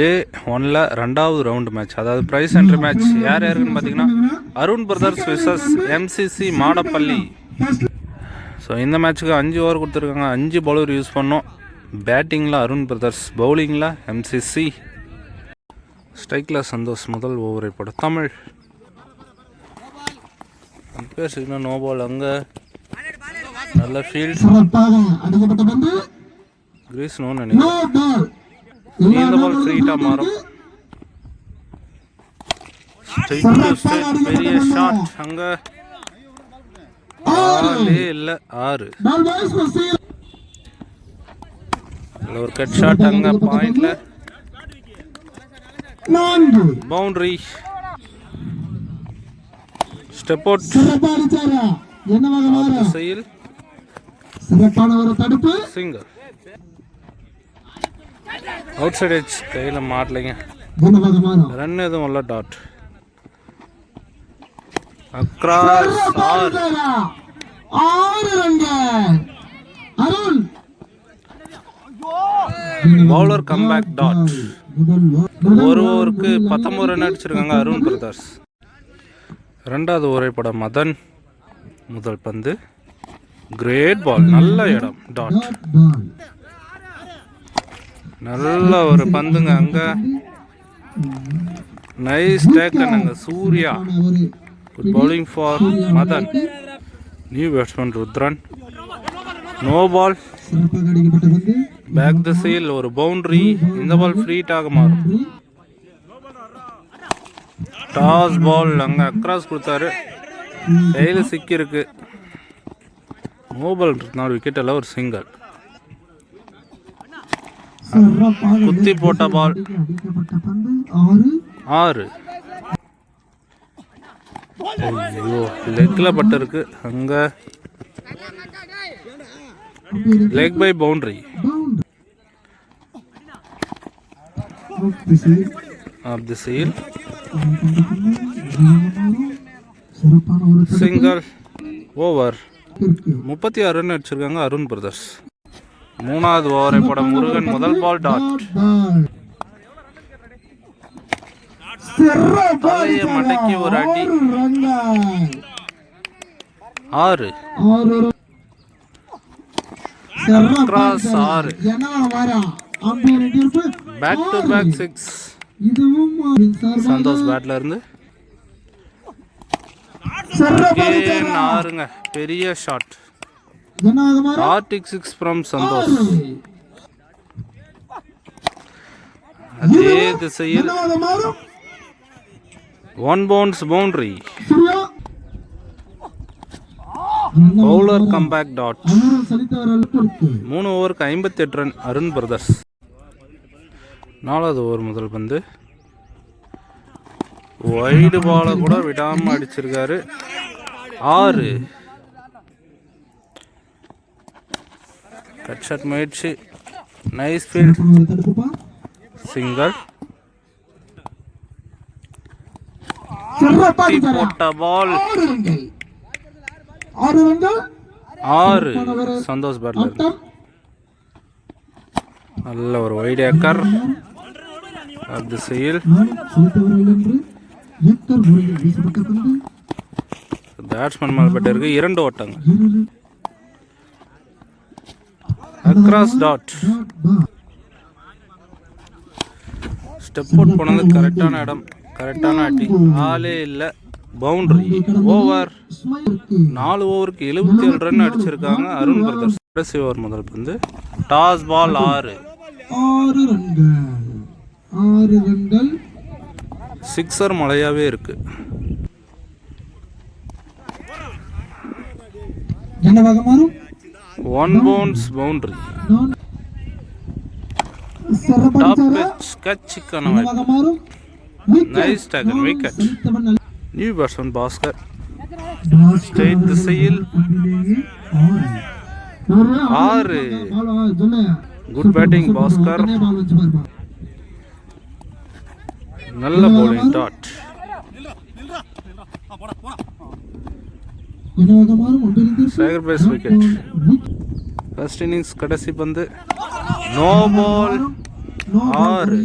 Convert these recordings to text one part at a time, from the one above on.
டே ஒன்ல ரெண்டாவது round match அதாவது ப்ரைஸ் என்ட்ரி மேட்ச் யார் யாருக்குன்னு பார்த்தீங்கன்னா Arun brothers versus MCC Madappalli. So இந்த மேட்ச்சுக்கு அஞ்சு ஓவர் கொடுத்துருக்காங்க. அஞ்சு பவுலர் யூஸ் பண்ணோம். பேட்டிங்கில் அருண் பிரதர்ஸ் பவுலிங்கில் எம்சிசி ஸ்ட்ரைக்கில் சந்தோஷ் முதல் ஓவரை போட தமிழ். பேர் சிக்னல் நோ பால் அங்கே. நல்ல ஃபீல்ட் கிரீஸ் நோ நினைக்கிறேன். இந்த பால் மாறும். பெரிய ஷாட் அங்கே இல்லை ஆறு. ஒரு கட் ஷாட் அங்கே பாயிண்ட்ல பவுண்டரி ஸ்டெப் அவுட் திசையில் சிங்கிள் அவுட் சைட் எட்ஜ் கையில் மாட்டலைங்க. ரன் எதுவும் இல்லை டாட் அக்ராஸ் ஆறு ஆறு ரன்கள். அருண். பவுலர் கம்பேக் டாட் ஒரு ஓவருக்கு பத்தொம்பது ரன் அடிச்சிருக்காங்க அருண் பிரதர்ஸ் ரெண்டாவது படம் மதன். முதல் பந்து. கிரேட் பால் நல்ல இடம் டாட் நல்ல ஒரு பந்துங்க அங்க. நைஸ் டேக்கன் அங்க Surya. Good bowling for Madan. New batsman Rudran. No ball back திசையில் ஒரு பவுண்டரி இந்த பால் ஃப்ரீட்டாக மாறும். டாஸ் பால் அங்கே அக்ராஸ் கொடுத்தாரு. கையில் சிக்கியிருக்கு. நோபல் நாலு விக்கெட் ஒரு சிங்கிள் குத்தி போட்ட பால். ஆறு. ஐயோ லெக்கில் பட்டிருக்கு. அங்கே லெக் பை பவுண்டரி ஆஃப் சிறப்பான ஒரு சிங்கிள் ஓவர் முப்பத்தி ஆறு ரன் அடிச்சிருக்காங்க அருண் பிரதர்ஸ் மூணாவது ஓவரை போட முருகன் முதல் பால் டாட் மடக்கி ஒரு அடி. ஆறு. கிராஸ் ஆறு. Back to back six Santhosh பேட்ல இருந்து. ஆறுங்க? பெரிய ஷாட் ஆர்டிக் சிக்ஸ் ஃப்ரம் சந்தோஷ் அதே திசையில் one bounce boundary bowler comeback dot மூணு ஓவருக்கு ஐம்பத்தி எட்டு ரன் அருண் பிரதர்ஸ் நாலாவது ஓவர் முதல் பந்து. வைடு பாலை கூட விடாம அடிச்சிருக்காரு. ஆறு. கட் ஷாட் முயற்சி நைஸ் ஃபீல்ட் அடிச்சாரா போட்ட பால் ஆறு சந்தோஷ் ஆட்டம். நல்ல ஒரு வைடு ஏக்கர் திசையில் பேட்ஸ்மேன் மேல் பட்டு இருக்கு. இரண்டு ஓட்டங்க இரு அக்ராஸ் டாட் ஸ்டெப் அவுட் போனது கரெக்டான இடம் கரெக்டான அடி. ஆளே இல்லை பவுண்டரி ஓவர் நாலு ஓவருக்கு எழுபத்தி ஏழு ரன் அடிச்சிருக்காங்க அருண் பிரதர்ஸ் கடைசி ஓவர் முதல் பந்து. டாஸ் பால் ஆறு. ஆறு ரன்கள். ஆறு ரன்கள். சிக்ஸர் மழையாவே இருக்கு. என்னவாக மாறும்? ஒன் பவுன்ஸ் பவுண்டரி நான் சிறப்பாக டாப் அடிச்சாரா பிச் கச்சிக்கான வாய்ப்பு என்னவாக மாறும் நைஸ் டேக்கன் விக்கெட் சலித்தவன் அல்ல. New batsman Bhaskar dot straight திசையில் பந்திலேயே ஆறு ஒரு ஆறு பால் ஆ, சொல்லு குட் பேட்டிங் பாஸ்கர் தனியா பால் வச்சு பாருப்பா நல்ல bowling டாட் என்னவாக மாறும் ஒன்றிலிருந்து Sekar pace wicket first innings கடைசி பந்து. நோ பால் ஆறு.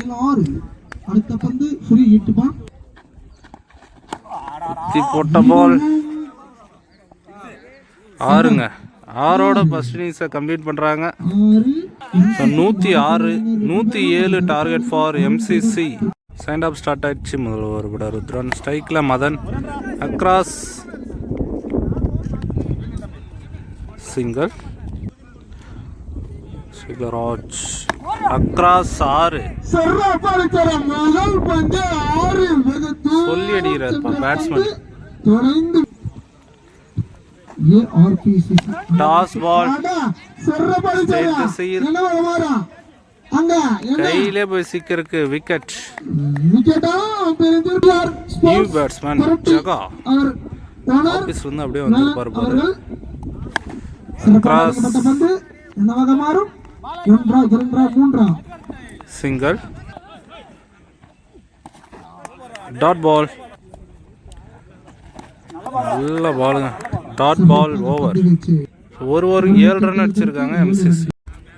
அடுத்த பந்து ஃப்ரீ ஹிட் பால் குத்தி போட்ட பால் ஆறுங்க. ஆறோட ஃபர்ஸ்ட் இன்னிங்ஸை கம்ப்ளீட் பண்ணுறாங்க ஸோ நூற்றி ஆறு நூற்றி ஏழு டார்கெட் ஃபார் எம்சிசி சைண்ட் ஆஃப் ஸ்டார்ட் ஆயிடுச்சு. முதல் ஓவர் கூட ருத்ரன். ஸ்ட்ரைக்கில் Madan. Across single Raj across ஆறு. சொல்லி அடிக்கிறார் பேட்ஸ்மேன் டாஸ் பால் கையிலே போய் சிக்கருக்கு விக்கெட் நியூ பேட்ஸ்மேன் ஜகா. வந்து அப்படியே வந்திருப்பார் பாரு அடிக்கப்பட்ட பந்து. என்னவாக மாறும். ஒன்றா இரண்டா மூன்றா சிங்கிள் டாட் பால் நல்ல பாலுங்க டாட் பால் ஓவர் ஒரு ஓவருக்கு ஏழு ரன் அடிச்சிருக்காங்க எம்சிசி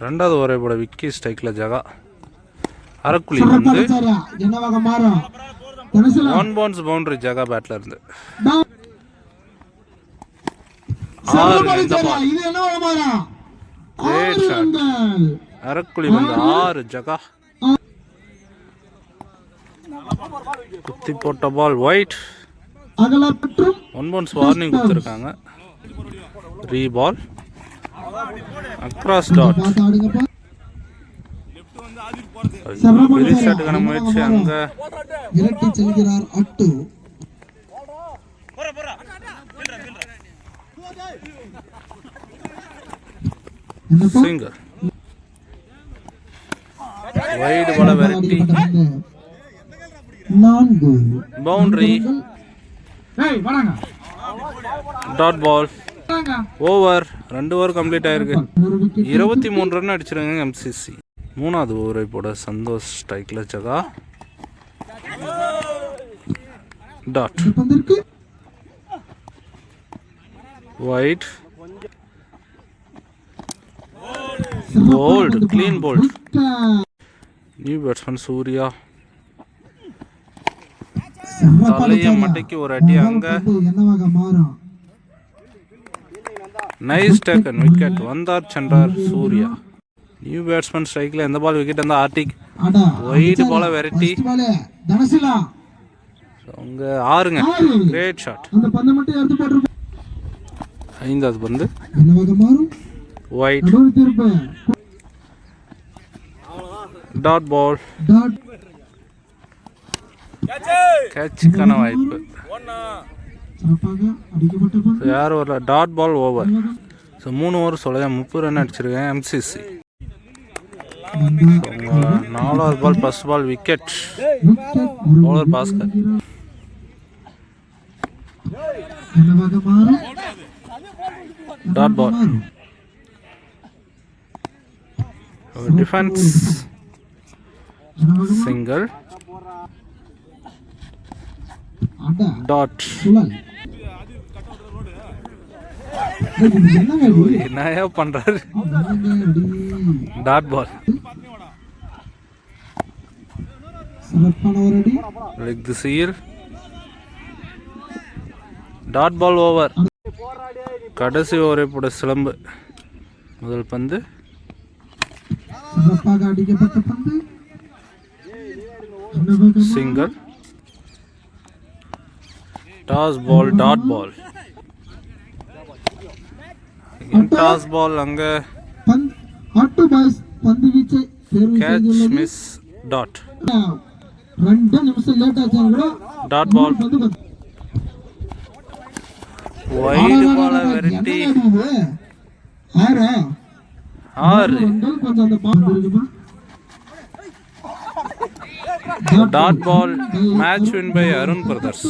ரெண்டாவது ஓவரை போட விக்கி ஸ்ட்ரைக்கில் ஜகா. அரக்குழி வந்து ஒன் பவுன்ஸ் பவுண்டரி ஜகா பேட்ல இருந்து. ஆறு ரன்கள் அரக்குழி வந்து ஆறு ஜகா. குத்தி போட்ட ball wide one bounce warning கொடுத்துருக்காங்க. Re ball. அக்ராஸ் டாட் பெரிய ஷாட்டுக்கான முயற்சி அங்க. சிங்கர் வைடு பால விரட்டி. நான்கு. பவுண்டரி டாட் பால் ஓவர் ரெண்டு ஓவர் கம்ப்ளீட் ஆயிருக்கு. இருபத்தி மூணு ரன் அடிச்சிருக்காங்க எம்சிசி மூணாவது ஓவரை போட Santhosh ஸ்ட்ரைக்ல Jaga. Dot wide bowled clean bowled new batsman Surya தலைய மட்டைக்கு ஒரு அடி அங்க. நைஸ் டேக்கன் விக்கெட் வந்தார் சென்றார் சூர்யா நியூ பேட்ஸ்மேன் ஸ்ட்ரைக்ல எந்த பால் விக்கெட் அந்த ஆர்டிக் ஒயிட் பால விரட்டி. அவங்க ஆறுங்க. ஆறு. கிரேட் ஷாட் அந்த பந்தை மட்டும் எடுத்து போட்டு ஐந்தாவது பந்து. ஒயிட் டாட் பால் கேட்சுக்கான வாய்ப்பு. யார் வரல டாட் பால் ஓவர் ஸோ மூணு ஓவர் சொல்ல முப்பது ரன் அடிச்சிருக்கேன். எம்சிசி நாலாவது ball first ball wicket bowler Bhaskar dot ball மாறும் டிஃபென்ஸ் சிங்கிள் டாட் என்னையா பண்றாரு? டாட் பால் லெக் திசையில் டாட் பால் ஓவர் கடைசி ஓவரை போட சிலம்பு. முதல் பந்து. சிறப்பாக அடிக்கப்பட்ட பந்து என்னவாக சிங்கிள் டாஸ் பால் டாட் பால் டாஸ் பால் அங்க பந்த் ஆட்டு பாய்ஸ் பந்து வீச்சை தேர்வு கேட்ச் செய்துள்ளது மிஸ் டாட் ரெண்டு நிமிஷம் லேட் ஆச்சு கூட டாட் பால் ஆறு. Dot ball match win by Arun brothers